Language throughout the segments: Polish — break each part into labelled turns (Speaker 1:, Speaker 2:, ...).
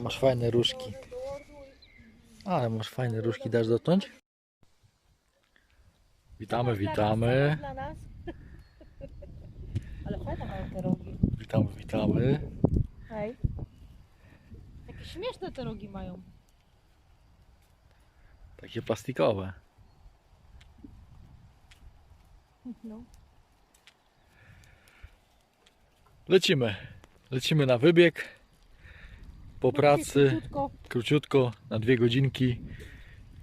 Speaker 1: masz fajne różki. Ale masz fajne różki, dasz dotknąć? Witamy, witamy.
Speaker 2: Ale fajne mają te rogi.
Speaker 1: Witamy, witamy.
Speaker 2: Hej. Jakie śmieszne te rogi mają.
Speaker 1: Takie plastikowe.
Speaker 2: No.
Speaker 1: Lecimy. Lecimy na wybieg. Po pracy.
Speaker 2: Króciutko.
Speaker 1: Króciutko, na dwie godzinki.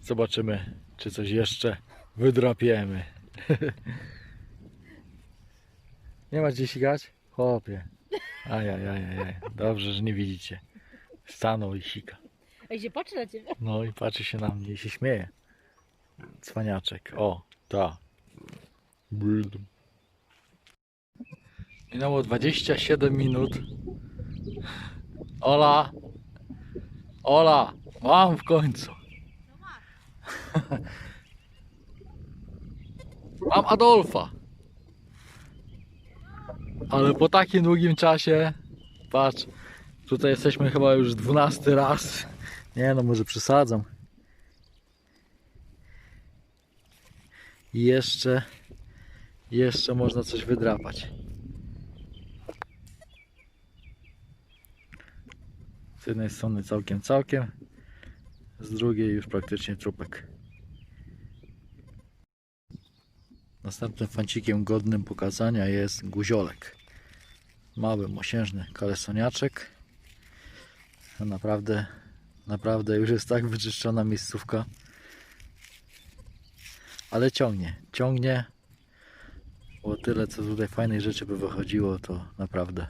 Speaker 1: Zobaczymy, czy coś jeszcze wydrapiemy. nie ma gdzie sikać? Chłopie. Ajajajaj. Dobrze, że nie widzicie. Stanął i sika.
Speaker 2: Ej, się patrzy na ciebie.
Speaker 1: No i patrzy się na mnie i się śmieje. Cwaniaczek. O, ta. Minęło 27 minut. Ola! Ola! Mam w końcu! Mam Adolfa! Ale po takim długim czasie, patrz, tutaj jesteśmy chyba już 12 raz. Nie no, może przesadzam. I jeszcze, jeszcze można coś wydrapać. Z jednej strony całkiem, całkiem, z drugiej już praktycznie trupek. Następnym fancikiem godnym pokazania jest guziolek. Mały, mosiężny kalesoniaczek. Naprawdę Naprawdę już jest tak wyczyszczona miejscówka. Ale ciągnie, ciągnie. Bo tyle co tutaj fajnej rzeczy by wychodziło, to naprawdę.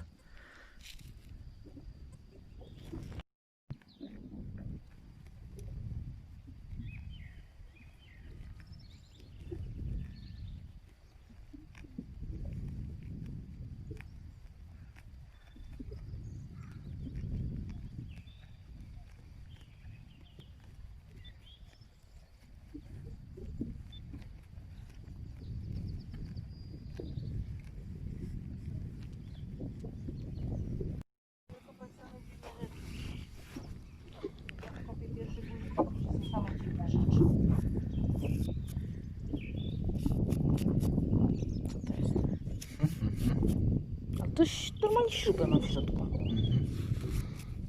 Speaker 2: A to ś- normalnie śrubę ma w środku.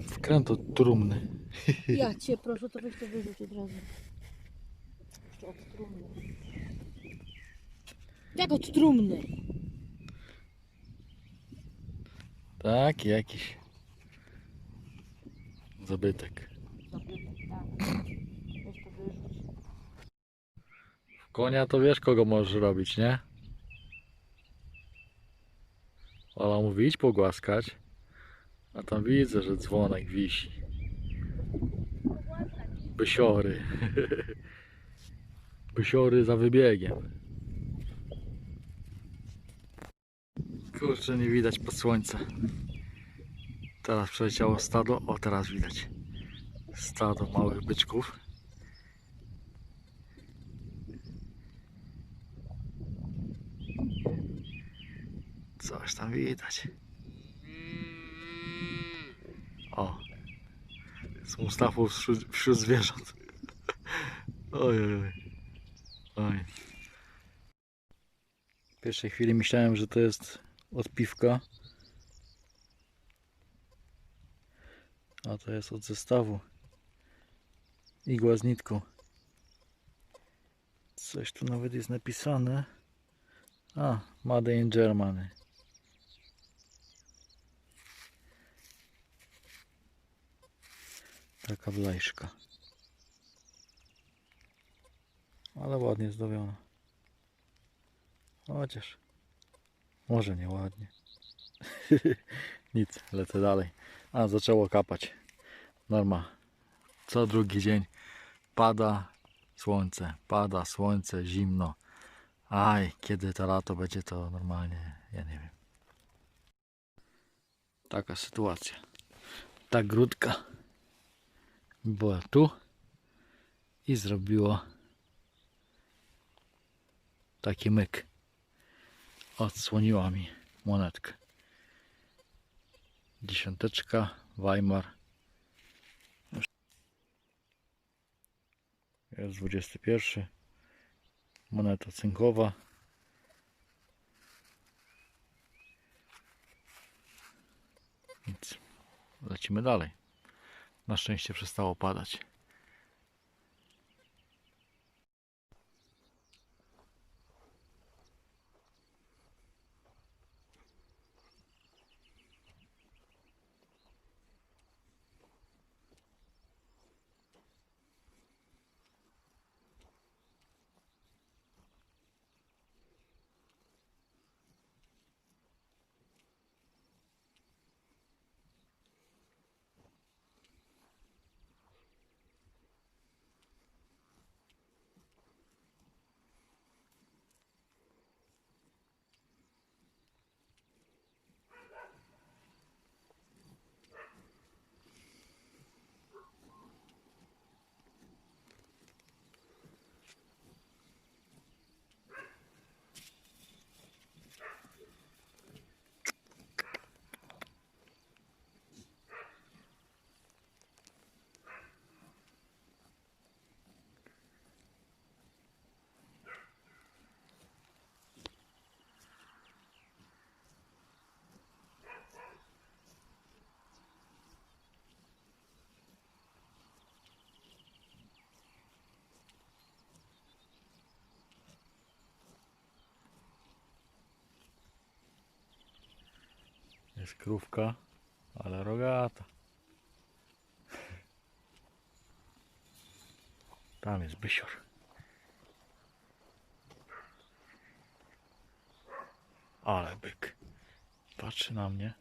Speaker 1: Wkręt od trumny.
Speaker 2: Ja cię proszę, to weź to wyrzuć od razu. Jeszcze od trumny. Jak od trumny?
Speaker 1: Tak, jakiś zabytek.
Speaker 2: Zabytek, tak. Weź to wyrzuć.
Speaker 1: W konia to wiesz kogo możesz robić, nie? Ola mówi idź pogłaskać. A tam widzę, że dzwonek wisi. Bysiory. Bysiory za wybiegiem. Kurczę, nie widać pod słońce. Teraz przeleciało stado. O, teraz widać. Stado małych byczków. Coś tam widać. O. Z Mustafą wśród, wśród zwierząt. Oj, oj, oj. oj. W pierwszej chwili myślałem, że to jest od piwka. A to jest od zestawu. Igła z nitką. Coś tu nawet jest napisane. A, Made in Germany. Taka wlejszka. Ale ładnie zdobiona. Chociaż. Może nie ładnie. Nic, lecę dalej. A, zaczęło kapać. Norma. Co drugi dzień pada słońce, pada słońce, zimno. Aj, kiedy to lato będzie, to normalnie, ja nie wiem. Taka sytuacja. Ta grudka była tu i zrobiło taki myk. Odsłoniła mi monetkę. Dziesiąteczka, Weimar. Jest 21. Moneta cynkowa. Więc lecimy dalej. Na szczęście przestało padać. Jest krówka, ale rogata. Tam jest bysior. Ale byk. Patrzy na mnie.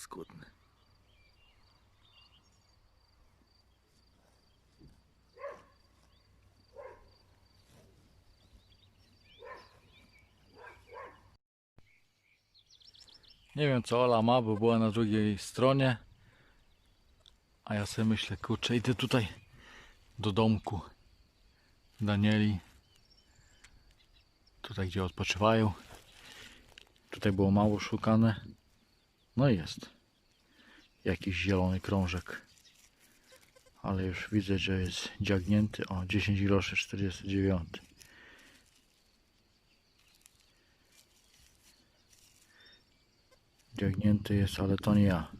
Speaker 1: Paskudny. Nie wiem co Ola ma, bo była na drugiej stronie. A ja sobie myślę, kurczę, idę tutaj do domku Danieli. Tutaj gdzie odpoczywają. Tutaj było mało szukane. No i jest. Jakiś zielony krążek. Ale już widzę, że jest dziagnięty. O, 10 groszy 49. Dziagnięty jest, ale to nie ja.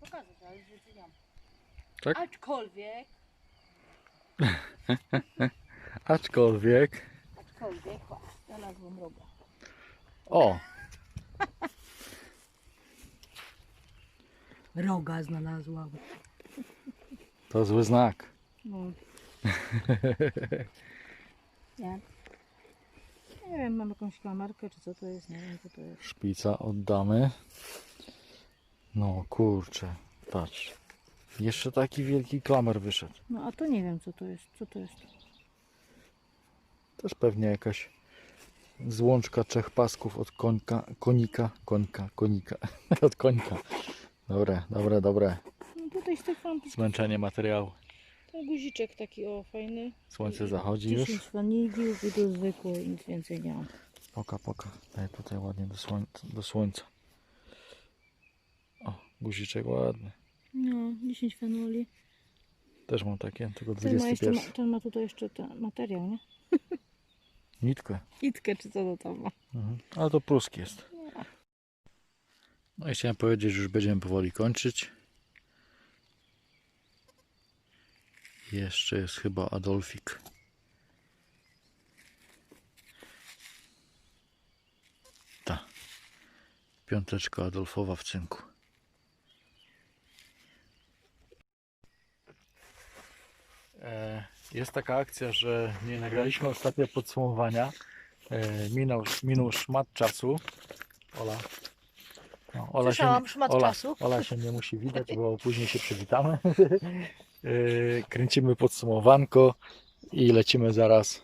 Speaker 2: Pokażę, ale mam.
Speaker 1: Tak?
Speaker 2: Aczkolwiek,
Speaker 1: Aczkolwiek.
Speaker 2: aczkolwiek, znalazłam roga.
Speaker 1: O!
Speaker 2: Roga znalazłam.
Speaker 1: To zły znak.
Speaker 2: No. Nie. Nie wiem, mam jakąś klamarkę, czy co to jest, nie wiem co to jest.
Speaker 1: Szpica oddamy. No kurczę, patrz. Jeszcze taki wielki klamer wyszedł.
Speaker 2: No a to nie wiem co to jest, co to jest.
Speaker 1: Też pewnie jakaś złączka trzech pasków od końka, konika, końka, konika, od końka. Dobre, dobre, dobre.
Speaker 2: No tutaj z tych mam
Speaker 1: Zmęczenie materiału.
Speaker 2: ten guziczek taki o fajny.
Speaker 1: Słońce zachodzi już.
Speaker 2: 10 wanigiów i to zwykłe i nic więcej nie mam.
Speaker 1: Poka, poka. Daj tutaj ładnie do słońca. Do słońca. O, guziczek ładny.
Speaker 2: No, 10 fenoli.
Speaker 1: Też mam takie, tylko
Speaker 2: Ten ma, jeszcze, ma,
Speaker 1: 21.
Speaker 2: ten ma tutaj jeszcze ten materiał, nie?
Speaker 1: Nitkę.
Speaker 2: Itkę czy co to tam ma.
Speaker 1: Mhm. Ale to pruski jest. No i chciałem powiedzieć, że już będziemy powoli kończyć. Jeszcze jest chyba Adolfik. Ta. Piąteczka Adolfowa w cynku. E, Jest taka akcja, że nie nagraliśmy ostatnio podsumowania. E, Minął, minął szmat czasu. Ola. No, Ola,
Speaker 2: Słyszałam, szmat
Speaker 1: Ola,
Speaker 2: czasu.
Speaker 1: Ola się nie musi widać, bo później się przywitamy. E, Kręcimy podsumowanko i lecimy zaraz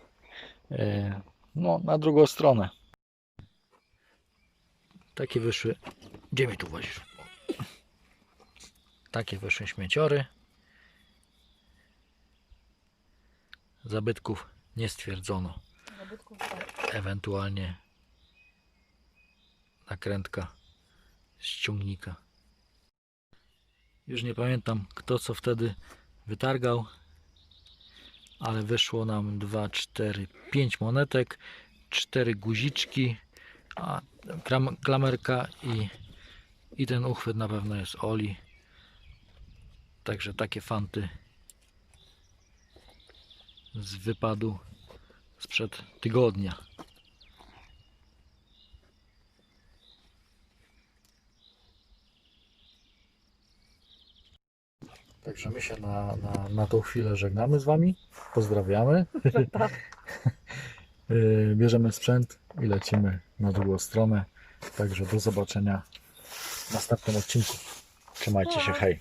Speaker 1: e, no, na drugą stronę. Takie wyszły. Gdzie mi tu wozisz? Takie wyszły śmieciory. Zabytków nie stwierdzono.
Speaker 2: Zabytków tak.
Speaker 1: Ewentualnie nakrętka z ciągnika. Już nie pamiętam kto co wtedy wytargał, ale wyszło nam 2, 4, 5 monetek, 4 guziczki, a kram, klamerka i, i ten uchwyt na pewno jest Oli. Także takie fanty z wypadu sprzed tygodnia. Także my się na, na, na tą chwilę żegnamy z Wami. Pozdrawiamy. Y, Bierzemy sprzęt i lecimy na drugą stronę. Także do zobaczenia w następnym odcinku. Trzymajcie się, hej.